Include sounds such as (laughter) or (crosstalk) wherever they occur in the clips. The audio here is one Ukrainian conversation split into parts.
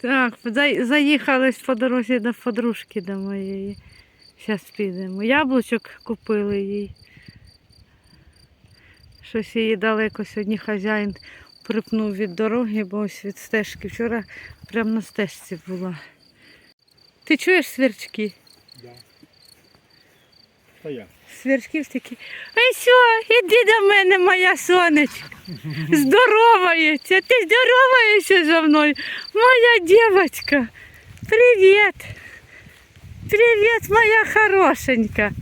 Так, за- заїхали по дорозі до подружки до моєї. Зараз підемо. Яблучок купили їй. Щось її далеко сьогодні хазяїн припнув від дороги, бо ось від стежки. Вчора прямо на стежці була. Ти чуєш сверчки? Да. Та я. Сверчків такі. Ай все, іди до мене, моя сонечка. Здоровається. Ти здороваєшся зі мною. Моя дівчинка. Привіт. Привіт, моя хорошенька.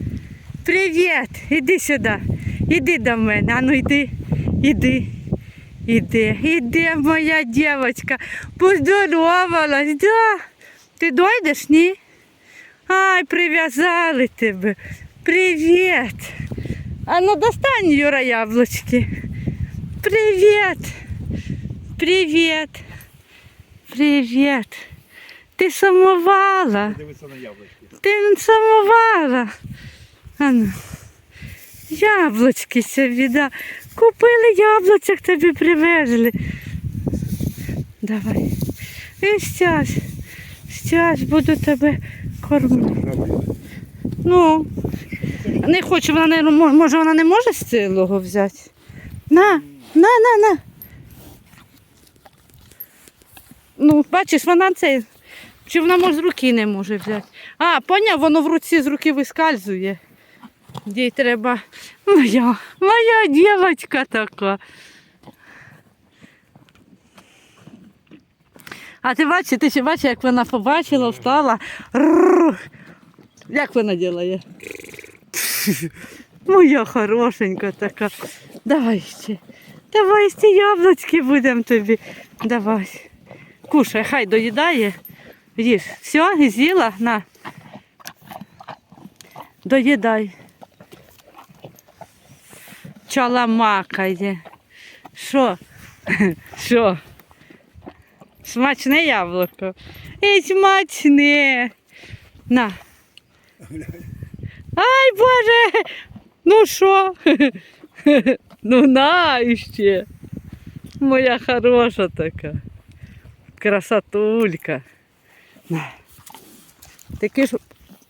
Привіт. Іди сюди. Іди до мене. А ну йди. Іди. Іди, іди, моя дівчинка. Поздоровалась, да? Ти дойдеш, ні? Ай, прив'язали тебе. Привіт. А ну достань, Юра, яблучки. Привіт. Привіт. Привіт. Ти сумувала. Дивися на яблучки. Ти сумувала. Ану. Яблучки собі, да. Купили яблучок, тобі привезли. Давай. І зараз. Зараз буду тебе кормити. Ну, Не хочу, вона не може вона не може з цілого взяти. На, на, на, на. Ну, бачиш, вона це. Чи вона може з руки не може взяти? А, поняв, воно в руці з руки вискальзує. Їй треба. Моя, моя дівчинка така. А ти бачиш, ти ще бачиш, як вона побачила, встала. Як вона ділає? (laughs) Моя хорошенька така. Давай ще. Давай ще яблучки будемо тобі. Давай. Кушай, хай доїдає. Їж. Все, з'їла? На. Доїдай. Чаламакає. Що? (laughs) Що? Смачне яблуко. І смачне. На. (laughs) Ай, Боже! Ну що? (laughs) Ну на іще. Моя хороша така. Красотулька. Такі ж,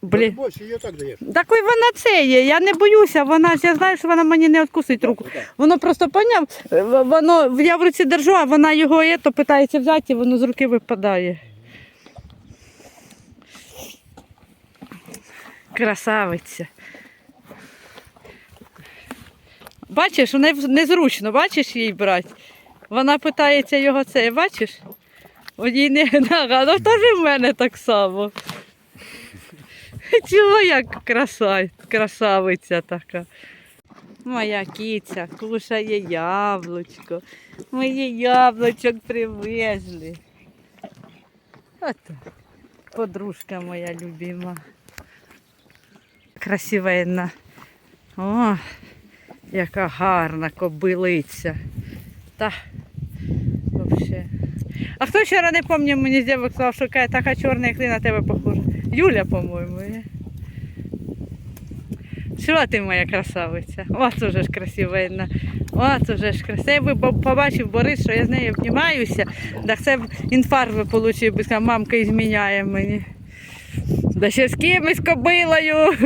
блін. Більше її так даєш. Такий вона це є, я не боюся, вона ж я знаю, що вона мені не відкусить руку. Воно просто поняв, е, воно я в руці держу, а вона його ето, питається взяти, і воно з руки випадає. Красавиця. Бачиш, не- незручно, бачиш їй брати. Вона питається його це, бачиш? Одній не (laughs) нога, ну теж в мене так само. Чого як краса, красавиця така. Моя киця кушає яблучко. Мої яблучок привезли. Ото подружка моя любима. Красивенна. О, яка гарна кобилиця. Та вообще. А хто вчора не пам'ятаю, мені з дівок сказав, що каже, така чорна, як ти на тебе похожа. Юля, по-моєму. є. Що ти моя красавиця? От уже ж красивенна. От уже ж красива. Якби бо- побачив Борис, що я з нею обнімаюся, так це б інфаркт би отримав, би сказав, мамка зміняє мені. Да ще з кимось кобилою.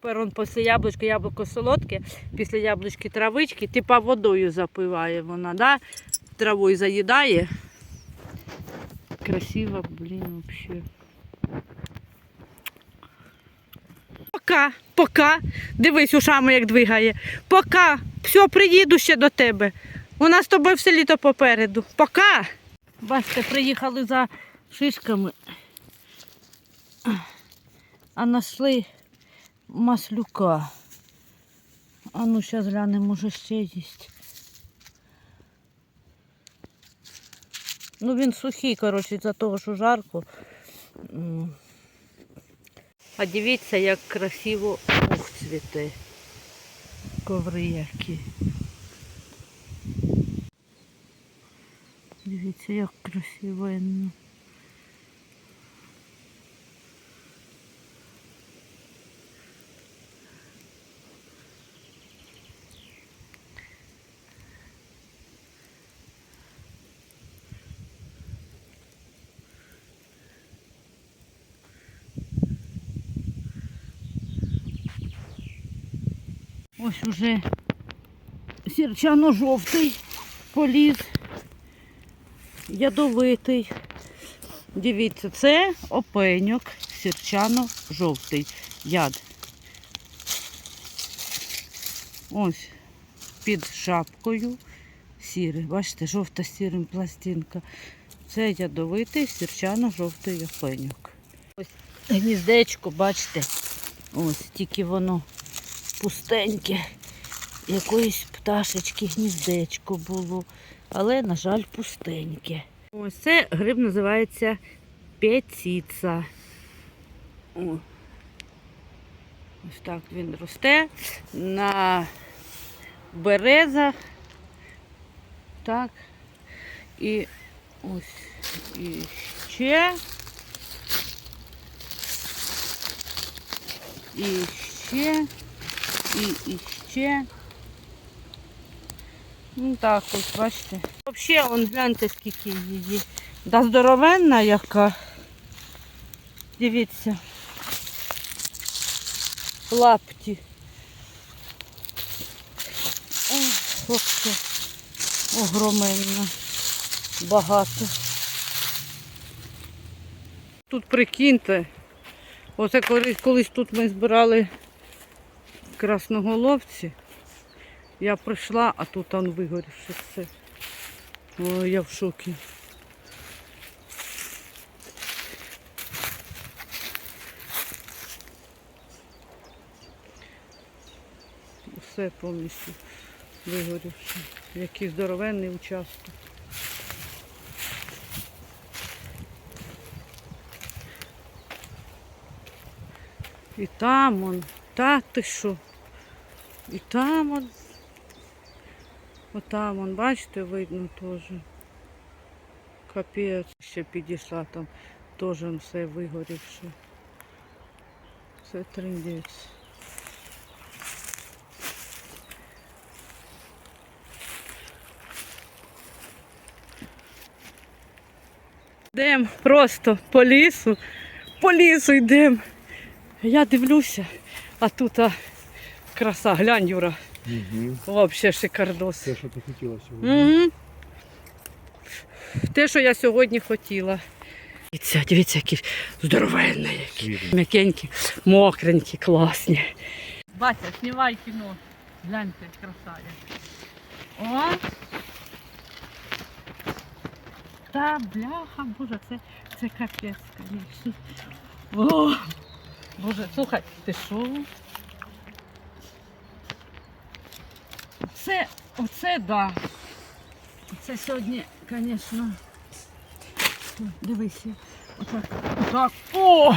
Тепер он після яблучка, яблуко солодке, після яблучки травички, типа водою запиває вона, да? травою заїдає. Красиво, блін, взагалі. Пока, пока. Дивись, ушами як двигає. Пока. Все, приїду ще до тебе. У нас з тобою все літо попереду. Пока. Бачите, приїхали за шишками. А знайшли маслюка. А ну зараз глянемо, може ще є. Ну він сухий, коротше, за того, що жарко. А дивіться, як красиво ух цвіте. Коври які. Дивіться, як красивенно. Ось уже сірчано-жовтий поліз. Ядовитий. Дивіться, це опеньок сірчано-жовтий яд. Ось під шапкою сірий. Бачите, жовто-сірим пластинка. Це ядовитий сірчано-жовтий опеньок. Ось гніздечко, бачите, ось тільки воно пустеньке. Якоїсь пташечки гніздечко було, але, на жаль, пустеньке. Ось це гриб називається пеціца. Ось так він росте на березах. Так. І ось і ще. І ще. І, і ще. Ну так ось, бачите. Взагалі, он гляньте, скільки її. Да здоровенна яка. Дивіться. Лапті. Ох, ось це огроменно. Багато. Тут прикиньте. Оце колись тут ми збирали красноголовці. Я прийшла, а тут он вигорівши все. О, я в шокі. Все повністю вигорівши. Який здоровенний участок. І там он, та ти що? І там он. Отам он, бачите, видно теж. Капець ще підійшла там, теж все вигорівше. Це триндець. Йдемо просто по лісу, по лісу йдемо. Я дивлюся, а тут а, краса, глянь, Юра. Угу. Взагалі шикардос. Те, що ти хотіла сьогодні. Угу. Те, що я сьогодні хотіла. Дивіться, дивіться, які здоровенні, які Свіжий. м'якенькі, мокренькі, класні. Батя, знімай кіно. Гляньте, краса. О! Та бляха, боже, це, це капець, звісно. О! Боже, слухай, ти що? Це, оце да. Це сьогодні, звісно. Дивися. Отак. Отак. О!